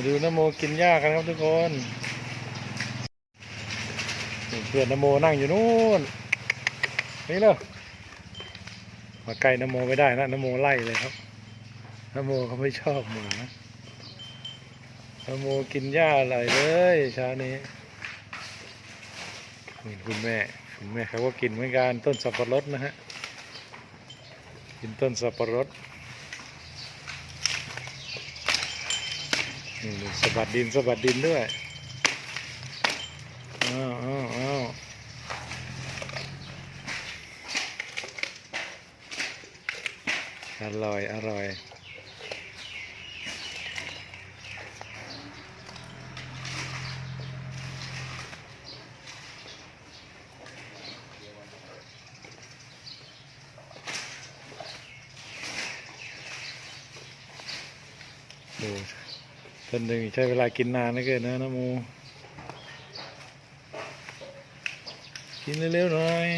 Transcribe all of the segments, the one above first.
มาดูนโมกินหญ้ากันครับทุกคนเพื่อนนโมนั่งอยู่นู่นนี่เลยมาไกลนโมไม่ได้นะนโมไล่เลยครับนโมเขาไม่ชอบหมานโมกินหญ้าอะไรเลยเช้านี้นี่คุณแม่คุณแม่เขาก็กินเหมือนกันต้นสับปะรดนะฮะกินต้นสับปะรด นี่สะบัดดินสะบัดดินด้วยอ้าวอ้าวอ้าวอร่อยอร่อยดู ต้นหนึ่งใช้เวลากินนานเหลือเกินนะน้ำมู กินเร็วๆหน่อย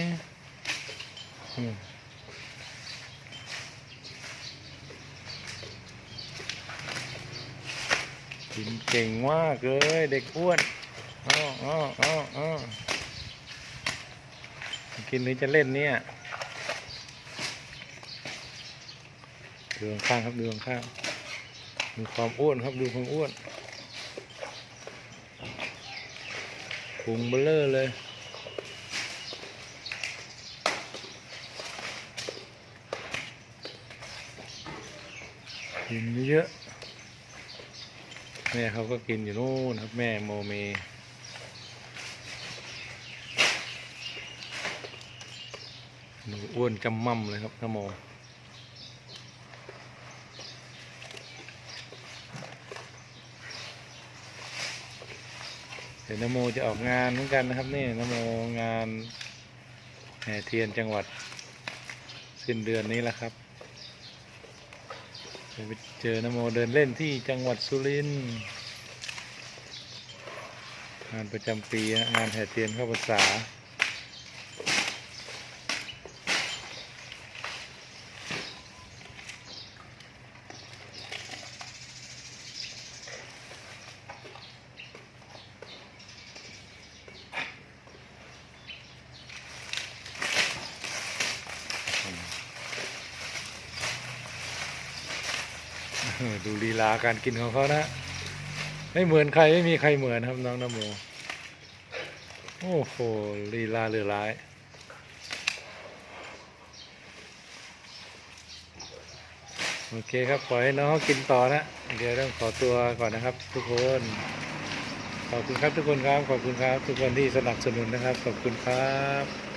กินเก่งมากเลยเด็กอ้วนอ้าวอ้าวอ้าวอ้าวกินหรือจะเล่นเนี่ยดูข้างครับดูข้าง มีความอ้วนครับดูความอ้วนพุงเบลเลอร์เลยกินเยอะแม่เขาก็กินอยู่นู่นครับแม่โมเมหนูอ้วนจำมั่มเลยครับน้าโม ดี๋ยวนโมจะออกงานเหมือนกันนะครับนี่นโมงานแห่เทียนจังหวัด สิ้นเดือนนี้แหละครับจะไปเจอนโมเดินเล่นที่จังหวัดสุรินทร์งานประจำปีงานแห่เทียนเข้าพรรษา ดูลีลาการกินของเขานะไม่เหมือนใครไม่มีใครเหมือนครับน้องนโมโอ้โหลีลาเหลือร้ายโอเคครับปล่อยให้น้องเขากินต่อนะ เดี๋ยวต้องขอตัวก่อนนะครับ ทุกคน ขอบคุณครับทุกคนครับ ขอบคุณครับ ทุกคนที่สนับสนุนนะครับ ขอบคุณครับ